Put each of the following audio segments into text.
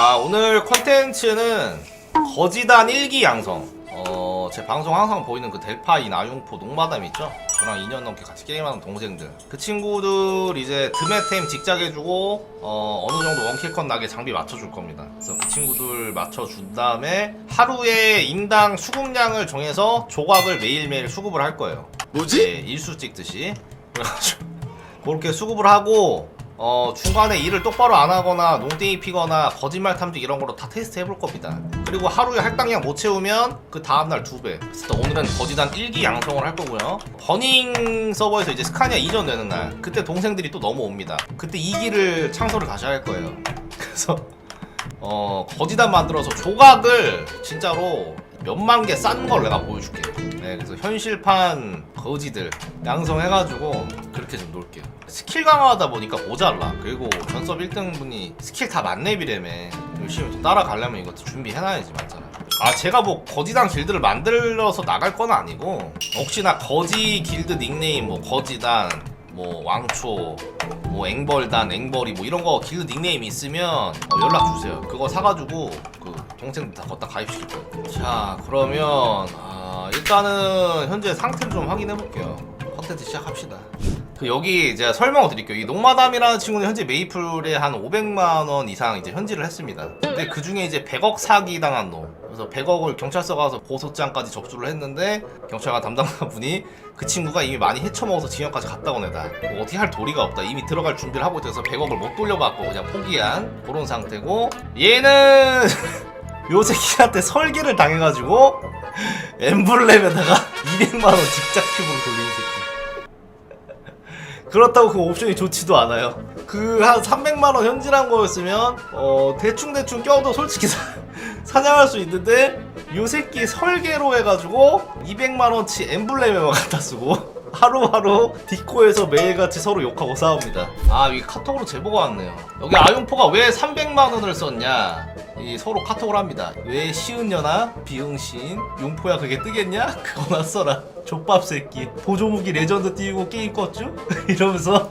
아 오늘 컨텐츠는 거지단 일기 양성. 어, 제 방송 항상 보이는 그 델파인 아용포 농마담 있죠? 저랑 2년 넘게 같이 게임하는 동생들. 그 친구들 이제 드메템 직작해주고 어, 어느 정도 원킬컷 나게 장비 맞춰줄 겁니다. 그래서 그 친구들 맞춰준 다음에 하루에 인당 수급량을 정해서 조각을 매일매일 수급을 할 거예요. 뭐지? 네, 일수 찍듯이. 그래가지고 그렇게 수급을 하고 어 중간에 일을 똑바로 안 하거나 농땡이 피거나 거짓말 탐지 이런 거로 다 테스트 해볼 겁니다. 그리고 하루에 할당량 못 채우면 그 다음날 두배. 그래서 오늘은 거지단 일기 양성을 할 거고요. 버닝 서버에서 이제 스카니아 이전되는 날 그때 동생들이 또 넘어옵니다. 그때 2기를 창설을 다시 할 거예요. 그래서 어 거지단 만들어서 조각을 진짜로 몇만 개 싼 걸 내가 보여줄게. 네, 그래서 현실판 거지들 양성해가지고 그렇게 좀 놀게요. 스킬 강화하다 보니까 모자라. 그리고 전섭 1등 분이 스킬 다 만렙이라며 열심히 또 따라가려면 이것도 준비해놔야지 맞잖아. 아 제가 뭐 거지단 길드를 만들어서 나갈 건 아니고 혹시나 거지 길드 닉네임 뭐 거지단 뭐 왕초 뭐 앵벌단 앵벌이 뭐 이런 거 길드 닉네임 있으면 어, 연락 주세요 그거 사가지고 그 동생들 다 걷다 거예요. 자 그러면 아, 일단은 현재 상태를 좀 확인해 볼게요. 컨텐츠 시작합시다. 그 여기 제가 설명을 드릴게요. 이 농마담이라는 친구는 현재 메이플에 한 500만 원 이상 이제 현질을 했습니다. 근데 그 중에 이제 100억 사기 당한 놈. 그래서 100억을 경찰서 가서 고소장까지 접수를 했는데 경찰관 담당자 분이 그 친구가 이미 많이 헤쳐먹어서 징역까지 갔다 온 애다. 뭐 어떻게 할 도리가 없다. 이미 들어갈 준비를 하고 있어서 100억을 못 돌려받고 그냥 포기한 그런 상태고 얘는 요 새끼한테 설계를 당해가지고 엠블렘에다가 200만원 직작 큐브를 돌리는 새끼 그렇다고 그 옵션이 좋지도 않아요. 그 한 300만 원 현질한 거였으면 어 대충 대충 껴도 솔직히 사, 사냥할 수 있는데 요 새끼 설계로 해가지고 200만 원치 엠블렘에만 갖다 쓰고 하루하루 디코에서 매일같이 서로 욕하고 싸웁니다. 아 이게 카톡으로 제보가 왔네요. 여기 아용포가 왜 300만 원을 썼냐? 이 서로 카톡을 합니다. 왜 시은년아 비응신 용포야 그게 뜨겠냐? 그거나 써라. 족밥 새끼 보조무기 레전드 띄우고 게임 껐죠? 이러면서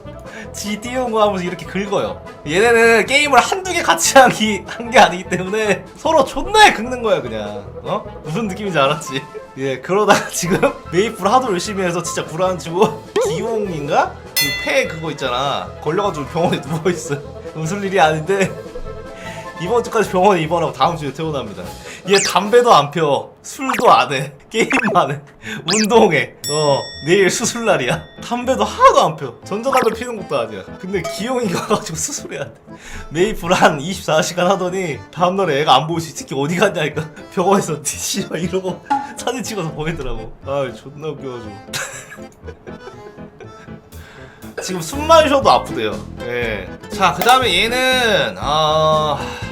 지 띄운 거 하면서 이렇게 긁어요. 얘네는 게임을 한두 개 같이 하기 한 게 아니기 때문에 서로 존나 긁는 거야 그냥. 어? 무슨 느낌인지 알았지? 예 그러다가 지금 메이플 하도 열심히 해서 진짜 구라치고 기용인가? 그 폐 그거 있잖아 걸려가지고 병원에 누워있어 웃을 일이 아닌데 이번 주까지 병원에 입원하고 다음 주에 퇴원합니다. 얘 담배도 안 펴, 술도 안 해, 게임만 해, 운동해. 어, 내일 수술 날이야. 담배도 하나도 안 펴. 전자담배 피는 것도 아니야. 근데 기용이가 가지고 수술해야 돼. 메이플 한 24시간 하더니 다음날에 애가 안 보이지. 특히 어디 갔냐니까 병원에서 티시막 이러고 사진 찍어서 보내더라고. 아, 존나 웃겨가지고. 지금 숨만 쉬어도 아프대요. 예. 자, 그 다음에 얘는, 아, 그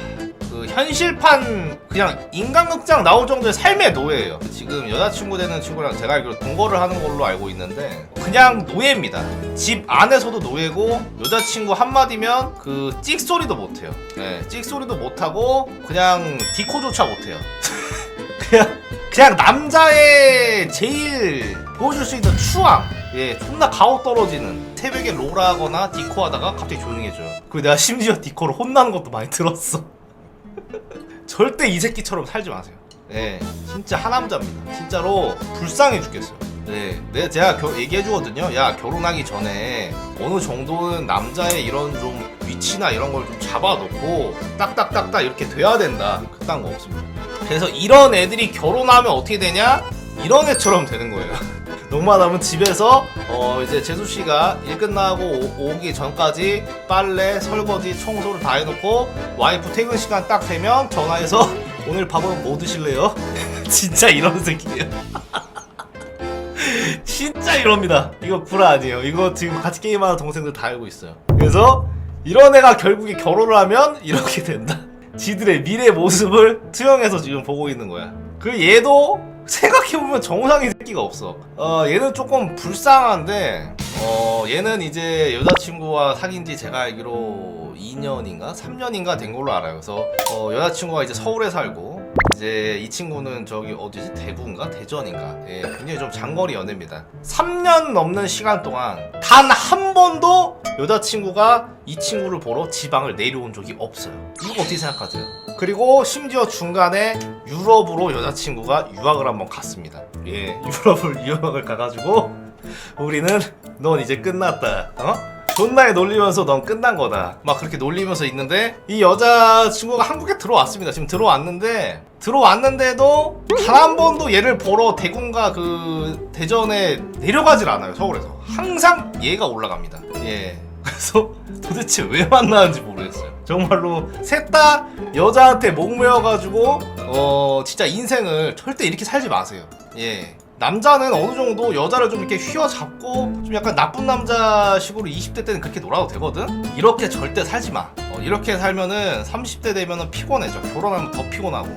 현실판, 그냥 인간극장 나올 정도의 삶의 노예예요. 지금 여자친구 되는 친구랑 제가 알기로 동거를 하는 걸로 알고 있는데, 그냥 노예입니다. 집 안에서도 노예고, 여자친구 한마디면 그 찍소리도 못해요. 예, 찍소리도 못하고, 그냥 디코조차 못해요. 그냥 그냥 남자의 제일 보여줄 수 있는 추앙 예 존나 가오 떨어지는 새벽에 롤하거나 디코 하다가 갑자기 조용해져요 그리고 내가 심지어 디코를 혼나는 것도 많이 들었어 절대 이 새끼처럼 살지 마세요 예 진짜 하남자입니다 진짜로 불쌍해 죽겠어요 네, 네 제가 겨- 얘기해주거든요. 야 결혼하기 전에 어느 정도는 남자의 이런 좀 위치나 이런 걸 좀 잡아놓고 딱딱딱딱 이렇게 돼야 된다. 그딴 거 없습니다. 그래서 이런 애들이 결혼하면 어떻게 되냐? 이런 애처럼 되는 거예요. 농마담은 집에서 어 이제 재수 씨가 일 끝나고 오, 오기 전까지 빨래, 설거지, 청소를 다 해놓고 와이프 퇴근 시간 딱 되면 전화해서 오늘 밥은 뭐 드실래요? 진짜 이런 새끼예요. 진짜 이럽니다. 이거 구라 아니에요. 이거 지금 같이 게임하는 동생들 다 알고 있어요. 그래서 이런 애가 결국에 결혼을 하면 이렇게 된다. 지들의 미래 모습을 투영해서 지금 보고 있는 거야. 그 얘도 생각해보면 정상의 새끼가 없어. 어, 얘는 조금 불쌍한데, 어, 얘는 이제 여자친구와 사귄 지 제가 알기로 2년인가? 3년인가 된 걸로 알아요. 그래서, 어, 여자친구가 이제 서울에 살고, 이제 이 친구는 저기 어디지 대구인가 대전인가 예, 굉장히 좀 장거리 연애입니다 3년 넘는 시간 동안 단 한 번도 여자친구가 이 친구를 보러 지방을 내려온 적이 없어요 이거 어떻게 생각하세요? 그리고 심지어 중간에 유럽으로 여자친구가 유학을 한번 갔습니다 예 유럽을 유학을 가가지고 우리는 넌 이제 끝났다 어? 존나게 놀리면서 넌 끝난 거다. 막 그렇게 놀리면서 있는데 이 여자 친구가 한국에 들어왔습니다. 지금 들어왔는데 들어왔는데도 단 한 번도 얘를 보러 대군과 그 대전에 내려가질 않아요. 서울에서. 항상 얘가 올라갑니다. 예. 그래서 도대체 왜 만나는지 모르겠어요. 정말로 셋 다 여자한테 목매어가지고 어 진짜 인생을 절대 이렇게 살지 마세요. 예. 남자는 어느 정도 여자를 좀 이렇게 휘어잡고 좀 약간 나쁜 남자식으로 20대 때는 그렇게 놀아도 되거든? 이렇게 절대 살지 마. 어, 이렇게 살면은 30대 되면은 피곤해져. 결혼하면 더 피곤하고.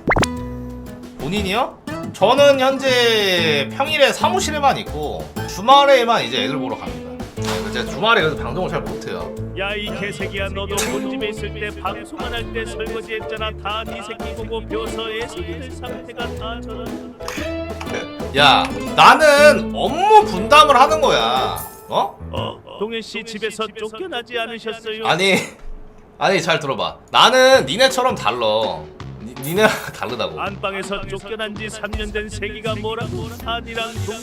본인이요? 저는 현재 평일에 사무실에만 있고 주말에만 이제 애들 보러 갑니다. 이제 주말에 그래서 방송을 잘 못해요. 야 이 개새끼야 너도 본집에 있을 때 방송만 할 때 설거지 했잖아. 다 네 새끼 보고 배워서 애송이들 상태가 다 저런 야, 나는 업무 분담을 하는 거야. 어? 어? 동현 씨 집에서 쫓겨나지 않으셨어요? 아니 아니 잘 들어봐. 나는 니네처럼 달러. 니, 니네가 다르다고. 안방에서 쫓겨난 지 3년 된 새끼가 뭐라고? 아니랑 동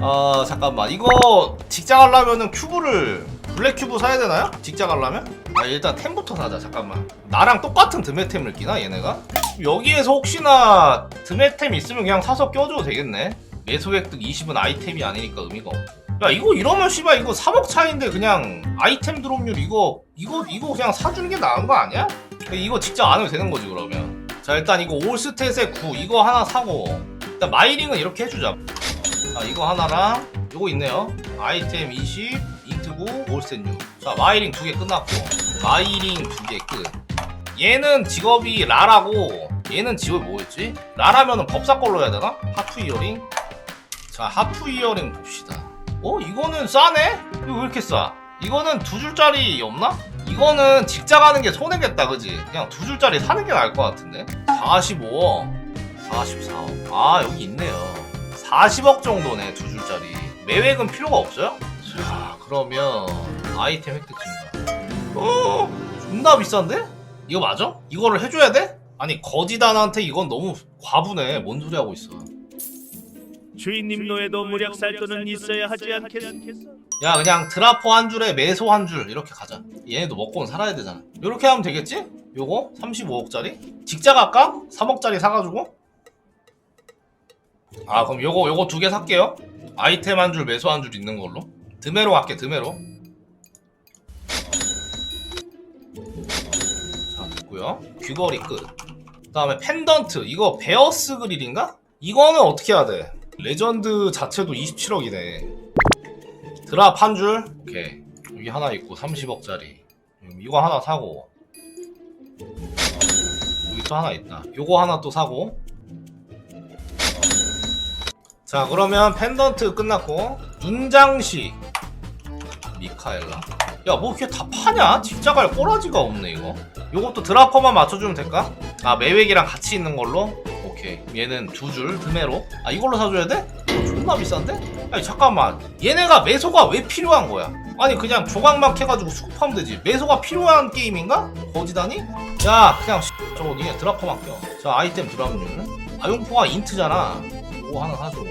어 잠깐만 이거 직장 하려면은 큐브를 블랙 큐브 사야 되나요? 직장 하려면? 아 일단 템부터 사자 잠깐만 나랑 똑같은 드메템을 끼나 얘네가? 여기에서 혹시나 드메템 있으면 그냥 사서 껴줘도 되겠네 매소 획득 20은 아이템이 아니니까 의미가 야 이거 이러면 씨발 이거 3억 차인데 그냥 아이템 드롭률 이거 이거 이거 그냥 사주는 게 나은 거 아니야? 이거 직장 안 해도 되는 거지 그러면 자 일단 이거 올스탯의 9 이거 하나 사고 일단 마이링은 이렇게 해주자 자 이거 하나랑 이거 있네요 아이템 20 인트 9 올스탯 6자 마이링 두 개 끝났고 마이링 두 개 끝 얘는 직업이 라라고 얘는 직업이 뭐였지? 라라면은 법사 걸로 해야 되나? 하프 이어링 자 하프 이어링 봅시다 어? 이거는 싸네? 이거 왜 이렇게 싸? 이거는 두 줄짜리 없나? 이거는 직장 하는 게 손해겠다 그지? 그냥 두 줄짜리 사는 게 나을 것 같은데 45억 44억 아 여기 있네요 40억 정도네 두 줄짜리 매획은 필요가 없어요? 자 그러면 아이템 획득 증가 어 존나 비싼데? 이거 맞아? 이거를 해줘야 돼? 아니 거지단한테 이건 너무 과부네 뭔 소리 하고 있어 주인님 노예도 무력 살 돈은 있어야 하지 않겠어? 야 그냥 드라포 한 줄에 매소 한 줄 이렇게 가자 얘네도 먹고는 살아야 되잖아 이렇게 하면 되겠지? 요거 35억짜리 직자 갈까? 3억짜리 사가지고 아 그럼 요거 요거 두 개 살게요 아이템 한 줄 매소 한줄 있는 걸로 드메로 갈게 드메로 자 됐고요 귀걸이 끝 그 다음에 펜던트 이거 베어스 그릴인가? 이거는 어떻게 해야 돼? 레전드 자체도 27억이네 드랍 한 줄? 오케이. 여기 하나 있고 30억짜리. 이거 하나 사고. 여기 또 하나 있다. 요거 하나 또 사고. 자, 그러면 펜던트 끝났고. 눈장식. 미카엘라. 야, 뭐 이렇게 다 파냐? 진짜 갈 꼬라지가 없네, 이거. 요것도 드라퍼만 맞춰주면 될까? 아, 매획이랑 같이 있는 걸로? 오케이. 얘는 두 줄, 드메로. 아, 이걸로 사줘야 돼? 이거 존나 비싼데? 아니 잠깐만 얘네가 매소가 왜 필요한 거야? 아니 그냥 조각만 캐가지고 수급하면 되지 매소가 필요한 게임인가? 거지다니? 야 그냥 씨, 저거 니네 드라퍼만 껴자 아이템 드랍률 아용포가 인트잖아 이거 하나 사주고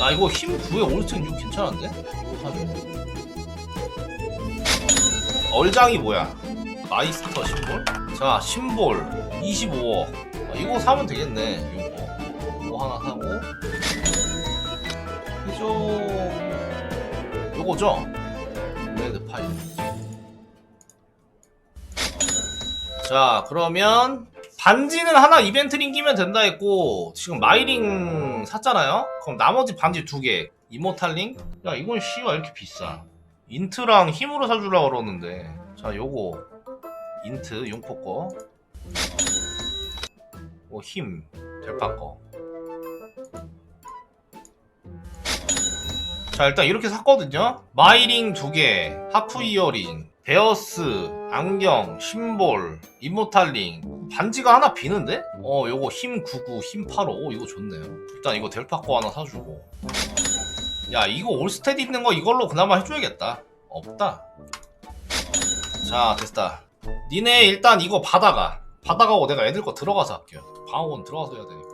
야 이거 힘 9에 올스택 6 괜찮은데? 이거 사주고 얼장이 뭐야? 마이스터 심볼? 자 심볼. 25억 아, 이거 사면 되겠네 이거. 이거 하나 사고. 그죠. 요거죠? 레드 파일 자 그러면 반지는 하나 이벤트링 끼면 된다 했고 지금 마이링 샀잖아요? 그럼 나머지 반지 두 개. 이모탈링? 야 이건 씨가 이렇게 비싸. 인트랑 힘으로 사주려고 그러는데. 자 요거. 인트 용포 거. 어, 힘, 델파 거. 자, 일단 이렇게 샀거든요? 마이링 두 개, 하프 이어링, 베어스, 안경, 심볼, 이모탈링 반지가 하나 비는데? 어 요거 힘 99, 힘 85, 오 이거 좋네요. 일단 이거 델파코 하나 사주고. 야 이거 올스탯 있는 거 이걸로 그나마 해줘야겠다. 없다. 자 됐다. 니네 일단 이거 받아가 받아가고 내가 애들 거 들어가서 할게요. 방어원 들어가서 해야 되니까